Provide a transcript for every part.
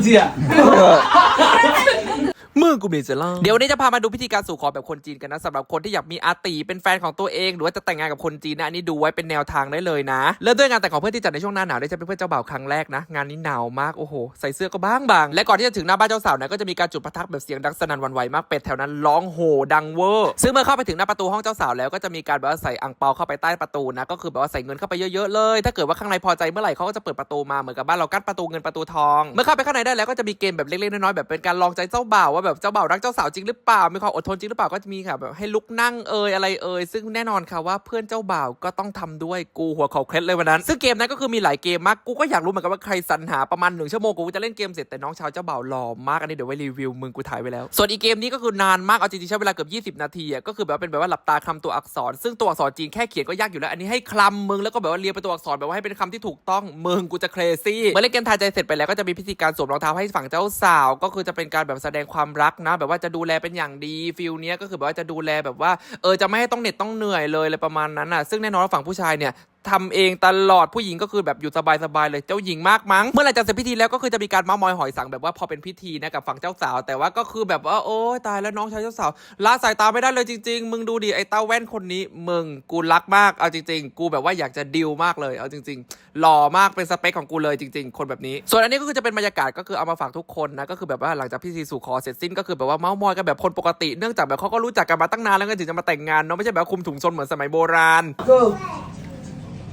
哈哈 มึงกูมีจะเล่าเดี๋ยววันนี้จะพามาดูพิธีการสู่ขอแบบคนจีนกันนะสำหรับคนที่อยากมีอาตีเป็นแฟนของตัวเอง หรือว่าจะแต่งงานกับคนจีนนะอันนี้ดูไว้เป็นแนวทางได้เลยนะเริ่มด้วยงานแต่งของเพื่อนที่จัดในช่วงหน้าหนาวได้จะเป็นเพื่อนเจ้าบ่าวครั้งแรกนะ งานนี้หนาวมากโอ้โหใส่เสื้อก็บางบางและก่อนที่จะถึงหน้าบ้านเจ้าสาวนะก็จะมีการจุดประทัดแบบเสียงดังสนั่นวันไหวมากเป็ดแถวนั้นร้องโห่ดังเวอร์ซึ่งเมื่อเข้าไปถึงหน้าประตูห้องเจ้าสาวแล้วก็จะมีการแบบว่าใส่อังเปาเข้าไปใต้ประตูนะก็คือแบบว่าใส่เงินเข้าไปเยอะๆเลย ถ้าเกิดว่าข้างในพอใจเมื่อไหร่เขาก็จะเปิดประตูมาเหมือนกับบ้านเรากั้นประตูเงินประตูทอง เมื่อเข้าไปข้างในได้แล้วก็จะมีเกมแบบเล็กๆน้อยๆแบบเป็นการลองใจเจ้าบ่าวว่าแบบเจ้าบ่าวรักเจ้าสาวจริงหรือเปล่า มีความอดทนจริงหรือเปล่าก็จะมีค่ะแบบให้ลุกนั่งเอยอะไรเอยซึ่งแน่นอนค่ะว่าเพื่อนเจ้าบ่าวก็ต้องทำด้วยกูหัวเขาเคล็ดเลยวันนั้น ซึ่งเกมนั้นก็คือมีหลายเกมมากกูก็อยากรู้เหมือนกันว่าใครสรรหาประมาณหนึ่งชั่วโมงกูจะเล่นเกมเสร็จแต่น้องชาวเจ้าบ่าวหล่อมากอันนี้เดี๋ยวไว้รีวิวมึงกูถ่ายไว้แล้ว ส่วนอีกเกมนี้ก็คือนานมากเอาจริงๆใช้เวลาเกือบ20 นาทีอะก็คือแบบเป็นแบบว่าหลับตาคำตัวอักษร ซึ่งตัวอักษรจีนแค่เขียนก็ยากอยู่แล้วอันนี้ให้คลำมึงแล้วก็แบบว่าเรียงเป็นตัวอักษรแบบว่าให้เป็นคำที่ถูกต้องมึงกูจะเครซี่เมื่อเล่นเกมทายใจเสร็จไปแล้วก็จะมีพิธีการสวมรองเท้าให้ฝั่งเจ้าสาว ก็คือจะเป็นการแบบแสดงความรักนะ แบบว่าจะดูแลเป็นอย่างดีฟิลเนี้ยก็คือแบบว่าจะดูแลแบบว่าเออจะไม่ให้ต้องเหน็ดต้องเหนื่อยเลยอะไรประมาณนั้นอะซึ่งแน่นอนว่าฝั่งผู้ชายเนี่ย ทำเองตลอดผู้หญิงก็คือแบบอยู่สบายๆเลยเจ้าหญิงมากมั้ง เมื่อไหร่จะเสร็จพิธีแล้วก็คือจะมีการเมาส์มอยหอยสังแบบว่าพอเป็นพิธีนะกับฝั่งเจ้าสาว แต่ว่าก็คือแบบว่าโอ้ยตายแล้วน้องชายเจ้าสาวละสายตาไม่ได้เลยจริง ๆ มึงดูดิไอ้เต้าแว่นคนนี้มึงกูรักมากเอาจริง ๆ กูแบบว่าอยากจะดิวมากเลยเอาจริง ๆ หล่อมากเป็นสเปคของกูเลยจริง ๆ คนแบบนี้ ส่วนอันนี้ก็คือจะเป็นบรรยากาศก็คือเอามาฝากทุกคนนะก็คือแบบว่าหลังจากพิธีสู่ขอเสร็จสิ้นก็คือแบบว่าเมาส์มอยกันแบบคนปกติเนื่องจากแบบเขาก็รู้จักกันมาตั้งนานแล้วก็ถึงจะมาแต่งงานเนาะไม่ใช่แบบคุมถุงชนเหมือนสมัยโบราณ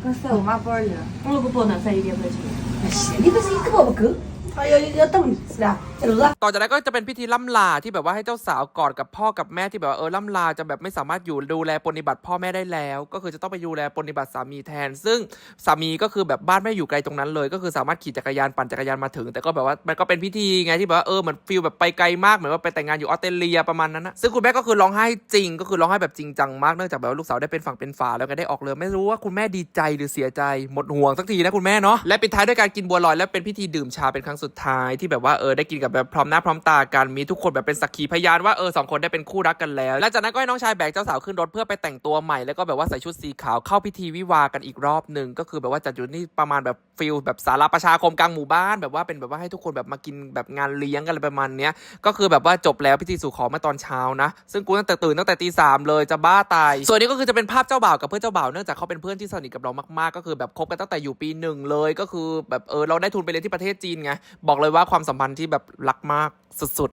那塞我妈包里了，我那个包能塞一点回去。你不是一个包不够，还要要等是吧？ ต่อจากนั้นก็จะเป็นพิธีล่ำลาที่แบบว่าให้เจ้าสาวกอดกับพ่อกับแม่ที่แบบว่าเออล่ำลาจะแบบไม่สามารถอยู่ดูแลปนิบัติพ่อแม่ได้แล้ว ก็คือจะต้องไปดูแลปนิบัติสามีแทน ซึ่งสามีก็คือแบบบ้านไม่อยู่ไกลตรงนั้นเลย ก็คือสามารถขี่จักรยานปั่นจักรยานมาถึง แต่ก็แบบว่ามันก็เป็นพิธีไงที่แบบว่าเออเหมือนฟิลแบบไปไกลมากเหมือนว่าไปแต่งงานอยู่ออสเตรเลียประมาณนั้นนะซึ่งคุณแม่ก็คือร้องไห้จริง ก็คือร้องไห้แบบจริงจังมากเนื่องจากแบบว่าลูกสาวได้เป็นฝั่งเป็นฝาแล้วก็ได้ออกเลยไม่รู้ว่าคุณแม่ดีใจหรือเสียใจหมดห่วงสักทีนะคุณแม่เนาะและปิดท้ายด้วยการกินบัวลอยและเป็นพิธีดื่มชาเป็นครั้งสุดท้ายที่แบบว่าเออได้กินกับแบบพร้อมหน้าพร้อมตากันมีทุกคนแบบเป็นสักขีพยานว่าเออสองคนได้เป็นคู่รักกันแล้วและจากนั้นก็ให้น้องชายแบกเจ้าสาวขึ้นรถเพื่อไปแต่งตัวใหม่แล้วก็แบบว่าใส่ชุดสีขาวเข้าพิธีวิวากันอีกรอบหนึ่งก็คือแบบว่าจัดอยู่นี่ประมาณแบบฟิลแบบสาราประชาคมกลางหมู่บ้านแบบว่าเป็นแบบว่าให้ทุกคนแบบมากินแบบงานเลี้ยงกันอะไรประมาณเนี้ยก็คือแบบว่าจบแล้วพิธีสู่ขอเมื่อตอนเช้านะ ซึ่งกูตั้งแต่ตื่นตั้งแต่ตีสามเลยจะบ้าตาย ส่วนนี้ก็คือจะเป็นภาพเจ้าบ่าวกับเพื่อนเจ้าบ่าวเนื่องจากเขาเป็นเพื่อนที่สนิทกับเรามากๆ ก็คือแบบคบกันตั้งแต่อยู่ปีหนึ่งเลย ก็คือแบบเออเราได้ทุนไปเรียนที่ประเทศจีนไงบอกเลยว่าความสัมพันธ์ที่แบบรักมากสุด